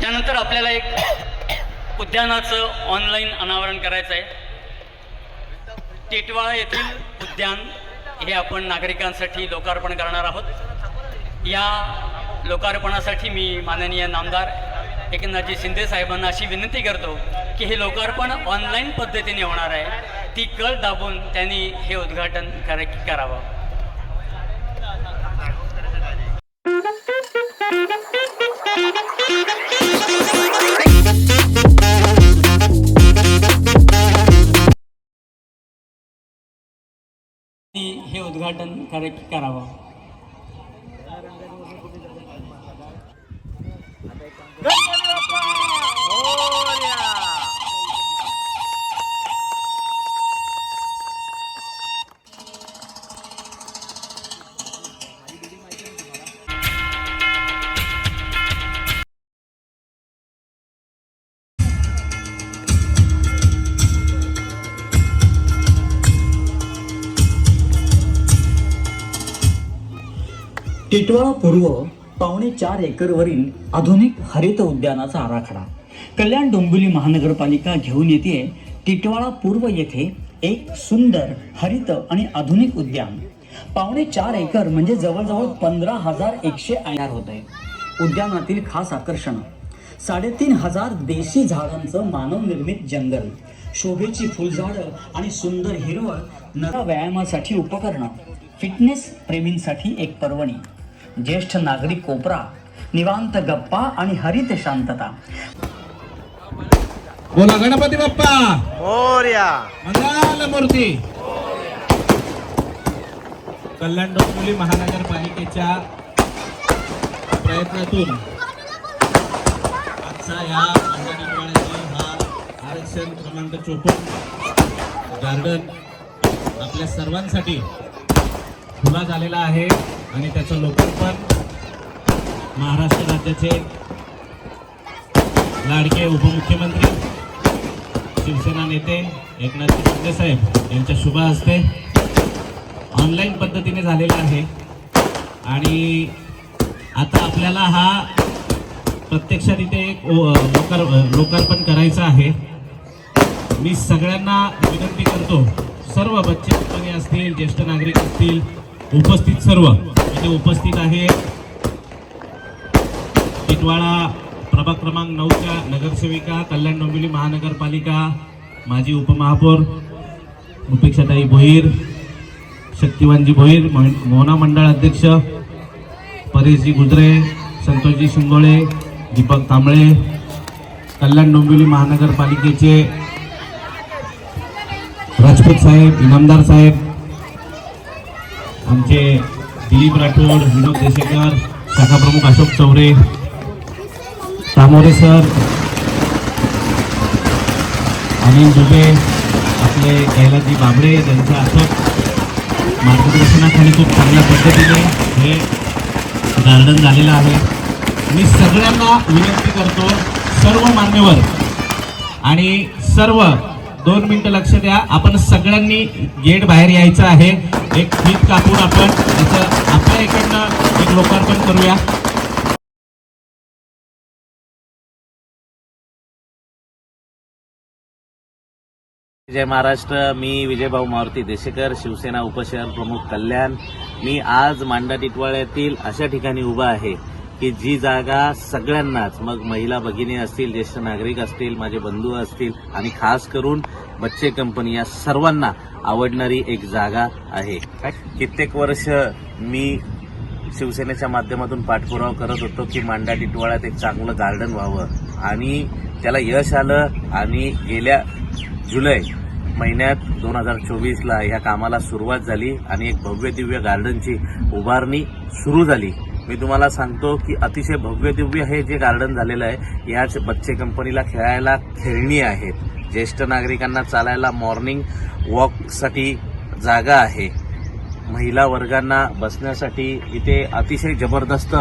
त्यानंतर आपल्याला एक उद्यानाचं ऑनलाईन अनावरण करायचं आहे. टिटवाळा येथील उद्यान हे आपण नागरिकांसाठी लोकार्पण करणार आहोत. या लोकार्पणासाठी मी माननीय नामदार एकनाथजी शिंदे साहेबांना अशी विनंती करतो की हे लोकार्पण ऑनलाईन पद्धतीने होणार आहे. ती कळ दाबून त्यांनी हे उद्घाटन कर करावं. उद्घाटन कर करावं. टिटवाळा पूर्व पावणे चार एकरवरील आधुनिक हरित उद्यानाचा आराखडा. कल्याण डोंबिवली महानगरपालिका घेऊन येते टिटवाळा पूर्व येथे एक सुंदर हरित आणि आधुनिक उद्यान. पावणे चार एकर म्हणजे जवळजवळ पंधरा हजार एकशे आयार होत. आहे उद्यानातील खास आकर्षण साडेतीन हजार देशी झाडांचं मानवनिर्मित जंगल शोभेची फुलझाडं आणि सुंदर हिरवळ नरा व्यायामासाठी उपकरणं फिटनेस प्रेमींसाठी एक पर्वणी. ज्येष्ठ नागरिक कोपरा निवांत गप्पा आणि हरित शांतता. बोला गणपती बाप्पा. मोर्या. मंगल मूर्ती. कल्याण डोंबिवली महानगरपालिकेच्या प्रयत्नातून आजचा या हा आरक्षण क्रमांक चोपन्न. गार्डन आपल्या सर्वांसाठी खुला झालेला आहे. आणि त्याचं लोकार्पण महाराष्ट्र राज्याचे लाडके उपमुख्यमंत्री शिवसेना नेते एकनाथ शिंदेसाहेब यांच्या शुभ हस्ते ऑनलाईन पद्धतीने झालेला आहे. आणि आता आपल्याला हा प्रत्यक्षात इथे एक लोकार लोकार्पण करायचं आहे. मी सगळ्यांना विनंती करतो सर्व बच्चे कंपनी असतील ज्येष्ठ नागरिक असतील उपस्थित सर्व इथे उपस्थित आहे. टिटवाळा प्रभाग क्रमांक नऊच्या नगरसेविका कल्याण डोंबिवली महानगरपालिका माजी उपमहापौर उपेक्षाताई भोईर शक्तिवानजी भोईर मोह- मोहना मंडळ अध्यक्ष परेशजी गुजरे संतोषजी शिंगोळे दीपक तांबळे कल्याण डोंबिवली महानगरपालिकेचे राजपूत साहेब इनामदार साहेब आमचे दिलीप राठोड विनोद देशेकर शाखा प्रमुख अशोक चौरे तामोरे सर अनिल दुबे आपले कैलाजी बाबडे त्यांच्या अशोक मार्गदर्शनाखाली खूप चांगल्या पद्धतीने हे गार्डन झालेलं आहे. मी सगळ्यांना विनंती करतो सर्व मान्यवर आणि सर्व दोन मिनिटं लक्ष द्या. आपण सगळ्यांनी गेट बाहेर यायचं आहे. एक फीत कापून आपण त्याचं आपल्या इकडनं एक लोकार्पण करूया. जय महाराष्ट्र. मी विजयभाऊ मारुती देशेकर शिवसेना उपशहर प्रमुख कल्याण. मी आज मांडा टिटवाळ्यातील अशा ठिकाणी उभा आहे. की जी जागा सगळ्यांनाच मग महिला भगिनी असतील ज्येष्ठ नागरिक असतील माझे बंधू असतील आणि खास करून बच्चे कंपनी या सर्वांना आवडणारी एक जागा आहे. कित्येक वर्ष मी शिवसेनेच्या माध्यमातून पाठपुरावा करत होतो की मांडा टिटवाळ्यात एक चांगलं गार्डन व्हावं. आणि त्याला यश आलं आणि गेल्या जुलै महिन्यात दोन हजार चोवीसला ह्या कामाला सुरुवात झाली आणि एक भव्य दिव्य गार्डनची उभारणी सुरू झाली. मी तुम्हाला सांगतो की अतिशय भव्य दिव्य हे जे गार्डन झालेलं आहे याच बच्चे कंपनीला खेळायला खेळणी आहेत. ज्येष्ठ नागरिकांना चालायला मॉर्निंग वॉकसाठी जागा आहे. महिला वर्गांना बसण्यासाठी इथे अतिशय जबरदस्त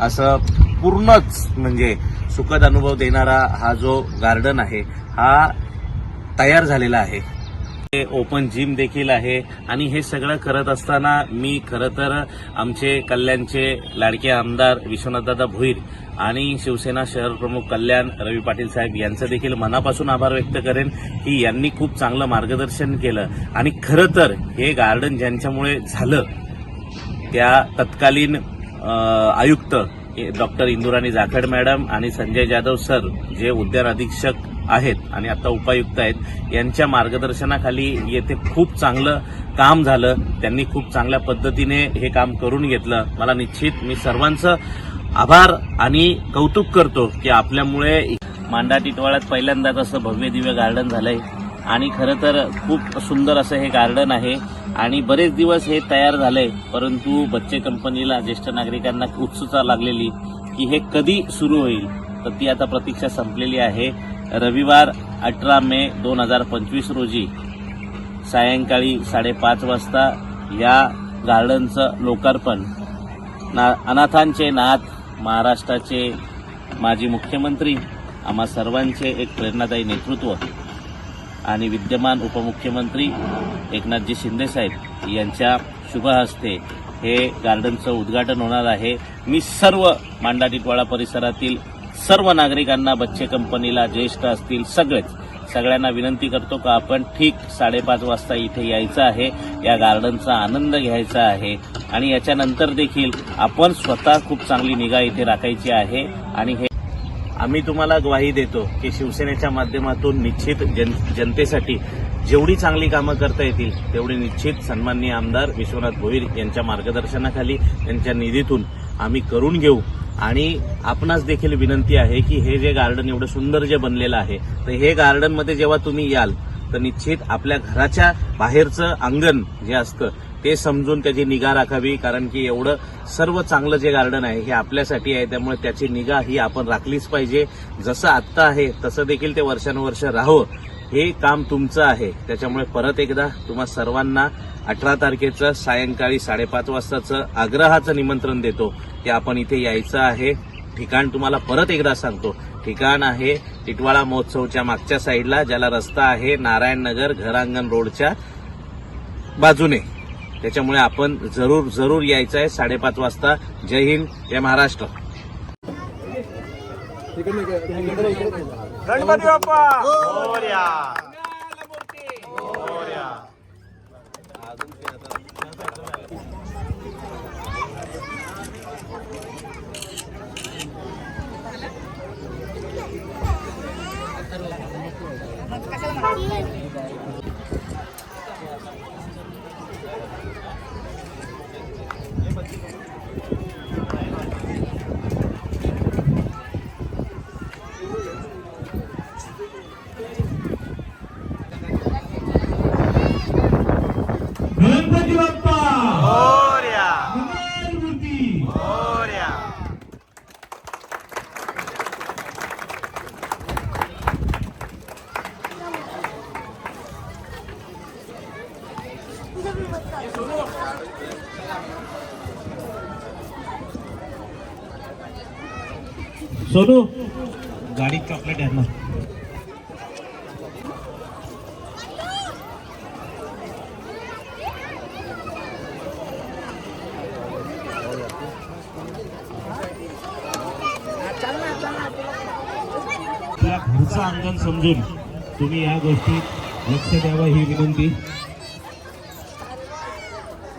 असं पूर्णच म्हणजे सुखद अनुभव देणारा हा जो गार्डन आहे हा तयार झालेला आहे. ओपन जिम देखील आहे. आणि हे सगळं करत असताना मी खरं तर आमचे कल्याणचे लाडके आमदार विश्वनाथदादा भोईर आणि शिवसेना शहर प्रमुख कल्याण रवी पाटील साहेब यांचं देखील मनापासून आभार व्यक्त करेन की यांनी खूप चांगलं मार्गदर्शन केलं. आणि खरं तर हे गार्डन ज्यांच्यामुळे झालं त्या तत्कालीन आयुक्त डॉक्टर इंदुराणी जाखड मॅडम आणि संजय जाधव सर जे उद्यान अधीक्षक आहेत आणि आता उपायुक्त आहेत. यांच्या मार्गदर्शनाखाली येथे खूप चांगलं काम झालं. त्यांनी खूप चांगल्या पद्धतीने हे काम करून घेतलं. मला निश्चित मी सर्वांचं आभार आणि कौतुक करतो की आपल्यामुळे मांडा टिटवाळ्यात पहिल्यांदाच असं भव्य दिव्य गार्डन झालंय. आणि खरं तर खूप सुंदर असं हे गार्डन आहे. आणि बरेच दिवस हे तयार झालंय. परंतु बच्चे कंपनीला ज्येष्ठ नागरिकांना उत्सुकता लागलेली की हे कधी सुरू होईल? तर ती आता प्रतीक्षा संपलेली आहे. रविवार अठरा मे दोन हजार पंचवीस रोजी सायंकाळी साडेपाच वाजता या गार्डनचं लोकार्पण. ना अनाथांचे नाथ महाराष्ट्राचे माजी मुख्यमंत्री आम्हा सर्वांचे एक प्रेरणादायी नेतृत्व आणि विद्यमान उपमुख्यमंत्री एकनाथजी शिंदेसाहेब यांच्या शुभ हस्ते हे गार्डनचं उद्घाटन होणार आहे. मी सर्व मांडाटिटवाडा परिसरातील सर्व नागरिकांना बच्चे कंपनीला ज्येष्ठ असतील सगळेच. सगळ्यांना विनंती करतो का आपण ठीक साडेपाच वाजता इथे यायचं आहे. या गार्डनचा आनंद घ्यायचा आहे. आणि याच्यानंतर देखील आपण स्वतः खूप चांगली निगा इथे राखायची आहे. आणि हे आम्ही तुम्हाला ग्वाही देतो की शिवसेनेच्या माध्यमातून निश्चित जन जनतेसाठी जेवढी चांगली कामं करता येतील तेवढी निश्चित सन्माननीय आमदार विश्वनाथ भोईर यांच्या मार्गदर्शनाखाली त्यांच्या निधीतून आम्ही करून घेऊ. आणि आपणास देखील विनंती आहे की हे जे गार्डन एवढं सुंदर जे बनलेलं आहे तर हे गार्डनमध्ये जेव्हा तुम्ही याल तर निश्चित आपल्या घराच्या बाहेरचं अंगण जे असतं ते समजून त्याची निगा राखावी कारण की एवढं सर्व चांगलं जे गार्डन आहे हे आपल्यासाठी आहे त्यामुळे त्याची निगा ही आपण राखलीच पाहिजे. जसं आत्ता आहे तसं देखील ते वर्षानुवर्ष राहो हे काम तुमचं आहे. त्याच्यामुळे परत एकदा तुम्हा सर्वांना अठरा तारखेचं सायंकाळी साडेपाच वाजताचं आग्रहाचं निमंत्रण देतो की आपण इथे यायचं आहे. ठिकाण तुम्हाला परत एकदा सांगतो. ठिकाण आहे टिटवाळा महोत्सवच्या मागच्या साईडला ज्याला रस्ता आहे नारायण नगर घरांगण रोडच्या बाजूने. त्याच्यामुळे आपण जरूर जरूर यायचं आहे. साडेपाच वाजता. जय हिंद जय महाराष्ट्र. गणपती बाप्पा मोरया गणपती बाप्पा मोरया मूर्ती मोरया सोनू गाडीत चॉकलेट आहे ना. आपल्या घरचं अंगण समजून तुम्ही या गोष्टीत लक्ष द्यावं ही विनंती.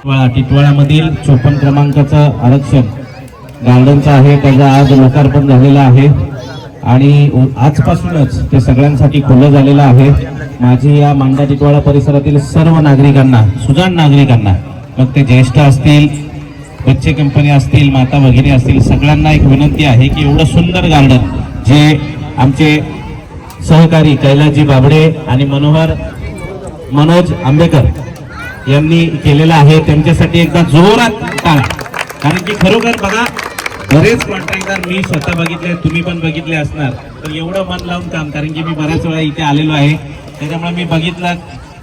टिटवाळा टिटवाळ्यामधील चोपन्न क्रमांकाचं आरक्षण गार्डनचं आहे त्याचं आज लोकार्पण झालेलं आहे. आणि आजपासूनच ते सगळ्यांसाठी खुलं झालेलं आहे. माझी या मांडा टिटवाळा परिसरातील सर्व नागरिकांना सुजाण नागरिकांना मग ते ज्येष्ठ असतील बच्चे कंपनी असतील माता भगिनी असतील सगळ्यांना एक विनंती आहे की एवढं सुंदर गार्डन जे आमचे सहकारी कैलासजी बाबडे आणि मनोहर मनोज आंबेकर यांनी केलेलं आहे. त्यांच्यासाठी एकदा जोरात टाळा. कारण की खरोखर बघा बरेच कॉन्ट्रॅक्टर मी स्वतः बघितले तुम्ही पण बघितले असणार. तर एवढं मन लावून काम कारण की मी बऱ्याच वेळा इथे आलेलो आहे. त्याच्यामुळे मी बघितलं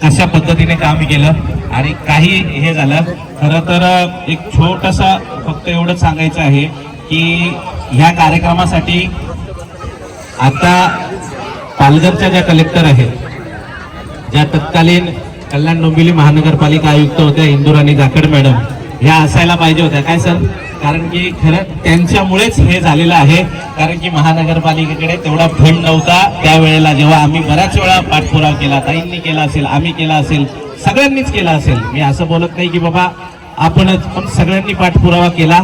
कशा पद्धतीने काम केलं. आणि काही हे झालं. खरं तर एक छोटासा फक्त एवढंच सांगायचं आहे की ह्या कार्यक्रमासाठी आता पालघरच्या ज्या कलेक्टर आहेत ज्या तत्कालीन कल्याण डोंबिवली महानगरपालिका आयुक्त होत्या इंदुराणी जाखड मॅडम. ह्या असायला पाहिजे होत्या. काय सर? कारण की खरं त्यांच्यामुळेच हे झालेलं आहे. कारण की महानगरपालिकेकडे तेवढा फंड नव्हता. त्यावेळेला जेव्हा आम्ही बऱ्याच वेळा पाठपुरावा केला ताईंनी केला असेल आम्ही केला असेल सगळ्यांनीच केला असेल. मी असं बोलत नाही की बाबा आपणच पण सगळ्यांनी पाठपुरावा केला.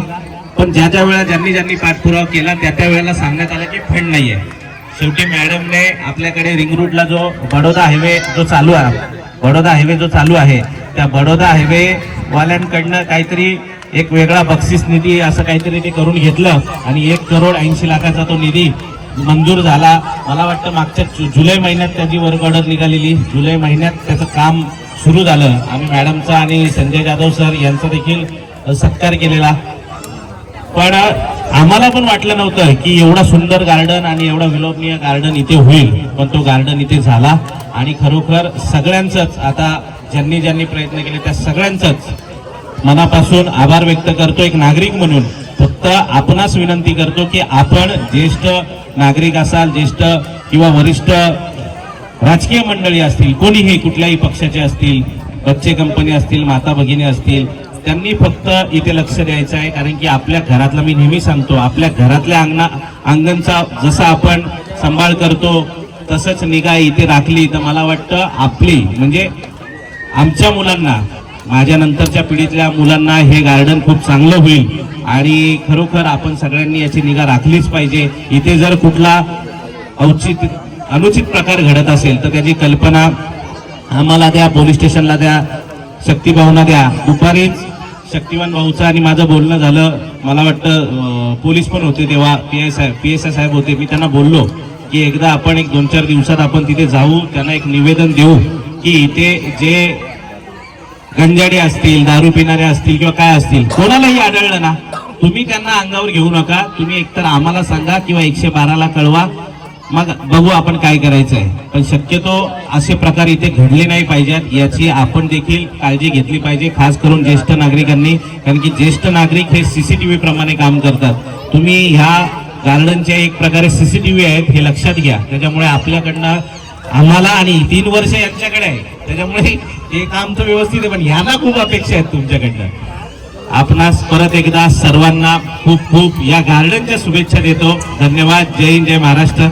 पण ज्या ज्या वेळा ज्यांनी ज्यांनी पाठपुरावा केला त्या त्या वेळेला सांगण्यात आलं की फंड नाही आहे शेवटी मॅडमने आपल्याकडे रिंग जो बडोदा हायवे जो चालू आहे बडोदा हायवे जो चालू आहे त्या बडोदा हायवे वाल्यांकडनं काहीतरी एक वेगळा बक्षीस निधी असं काहीतरी ते करून घेतलं आणि एक करोड ऐंशी लाखाचा तो निधी मंजूर झाला. मला वाटतं मागच्या जु- जुलै महिन्यात त्याची वर्क ऑर्डर निघालेली. जुलै महिन्यात त्याचं काम सुरू झालं. आम्ही मॅडमचा आणि संजय जाधव सर यांचा देखील सत्कार केलेला. पण आम्हाला पण वाटलं नव्हतं की एवढा सुंदर गार्डन आणि एवढा विलोभनीय गार्डन इथे होईल पण तो गार्डन इथे झाला. आणि खरोखर सगळ्यांचंच आता ज्यांनी ज्यांनी प्रयत्न केले त्या सगळ्यांचंच मनापासून आभार व्यक्त करतो एक नागरिक म्हणून. फक्त आपणास विनंती करतो की आपण ज्येष्ठ नागरिक असाल ज्येष्ठ किंवा वरिष्ठ राजकीय मंडळी असतील कोणीही कुठल्याही पक्षाचे असतील बच्चे कंपनी असतील माता भगिनी असतील त्यांनी फक्त इथे लक्ष द्यायचं आहे कारण की आपल्या घरातलं मी नेहमी सांगतो आपल्या घरातल्या अंगणा अंगणचा जसा आपण सांभाळ करतो तसंच निगा इथे राखली तर मला वाटतं आपली म्हणजे आमच्या मुलांना माझ्या नंतरच्या पिढीतल्या मुलांना हे गार्डन खूप चांगलं होईल. आणि खरोखर आपण सगळ्यांनी याची निगा राखलीच पाहिजे. इथे जर कुठला औचित अनुचित प्रकार घडत असेल तर त्याची कल्पना आम्हाला द्या पोलीस स्टेशनला द्या शक्तीभावना द्या. दुपारीच शक्तिवान भाऊचं आणि माझं बोलणं झालं. मला वाटतं पोलीस पण होते तेव्हा पी आय साहेब पी एस आय साहेब होते. मी त्यांना बोललो की एकदा आपण एक दोन चार दिवसात आपण तिथे जाऊ त्यांना एक निवेदन देऊ की इथे जे गंजाडे असतील दारू पिणारे असतील किंवा काय असतील कोणालाही आढळलं ना तुम्ही त्यांना अंगावर घेऊ नका. तुम्ही एकतर आम्हाला सांगा किंवा एकशे बाराला कळवा. मग बघू आपण काय करायचं आहे पण शक्यतो असे प्रकार इथे घडले नाही पाहिजेत याची आपण देखील काळजी घेतली पाहिजे खास करून ज्येष्ठ नागरिकांनी. कारण की ज्येष्ठ नागरिक हे सीसीटीव्ही प्रमाणे काम करतात. तुम्ही ह्या गार्डनचे एक प्रकारे सीसीटीव्ही आहेत हे लक्षात घ्या. त्याच्यामुळे आपल्याकडनं आम्हाला आणि तीन वर्ष यांच्याकडे आहे. त्याच्यामुळे हे काम तर व्यवस्थित आहे पण ह्यांना खूप अपेक्षा आहेत तुमच्याकडनं. आपणास परत एकदा सर्वांना खूप खूप या गार्डनच्या शुभेच्छा देतो. धन्यवाद. जय हिंद जय महाराष्ट्र.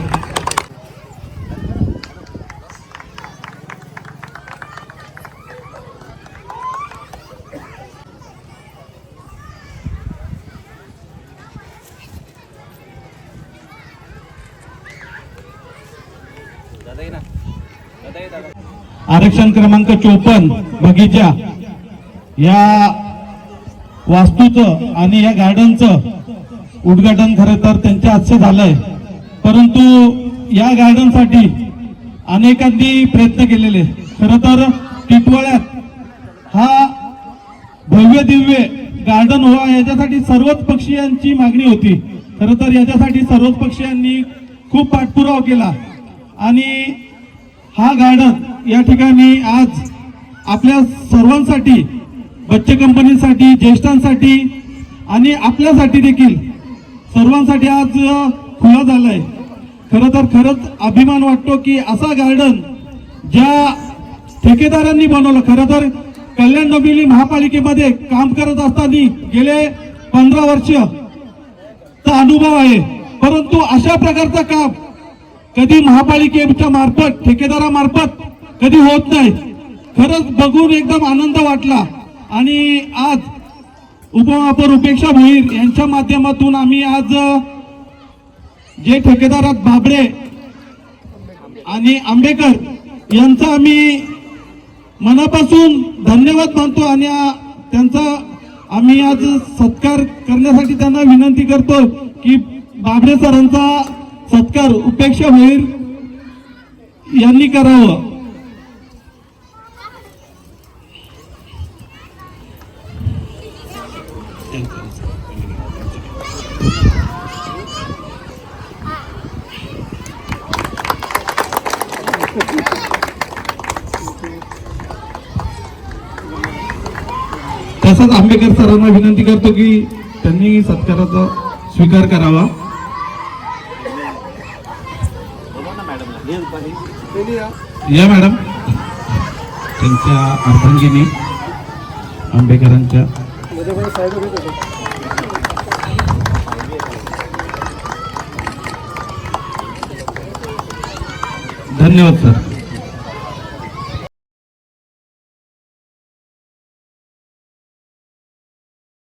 आरक्षण क्रमांक चोपन्न बगीचा. या वास्तूचं आणि या गार्डनचं उद्घाटन खरं तर त्यांच्या हातचं झालंय. परंतु या गार्डनसाठी अनेकांनी प्रयत्न केलेले खरं तर टिटवाळ्यात हा भव्य दिव्य गार्डन व्हा याच्यासाठी सर्वच पक्षीयांची मागणी होती. खरं तर याच्यासाठी सर्वच पक्षीयांनी खूप पाठपुरावा केला. आणि हा गार्डन या ठिकाणी आज आपल्या सर्वांसाठी बच्चे कंपनीसाठी ज्येष्ठांसाठी आणि आपल्यासाठी देखील सर्वांसाठी आज अ, खुला झालाय. खरं तर खरंच अभिमान वाटतो की असा गार्डन ज्या ठेकेदारांनी बनवलं खरं तर कल्याण डोंबिवली महापालिकेमध्ये काम करत असताना गेले पंधरा वर्ष अनुभव आहे. परंतु अशा प्रकारचं काम कधी महापालिकेच्या मार्फत ठेकेदारामार्फत कधी होत नाही. खरंच बघून एकदम आनंद वाटला. आणि आज उपमहापौर उपेक्षा भोईर यांच्या माध्यमातून आम्ही आज जे ठेकेदार आहेत बाबडे आणि आंबेकर यांचा आम्ही मनापासून धन्यवाद मानतो आणि त्यांचा आम्ही आज सत्कार करण्यासाठी त्यांना विनंती करतो की बाबडे सरांचा सत्कार उपेक्षा होईल यांनी करावं. तसंच आंबेडकर सरांना विनंती करतो की त्यांनी सत्काराचा स्वीकार करावा. या मॅडम. त्यांच्या अर्धांगिनी आंबेडकरांच्या धन्यवाद सर.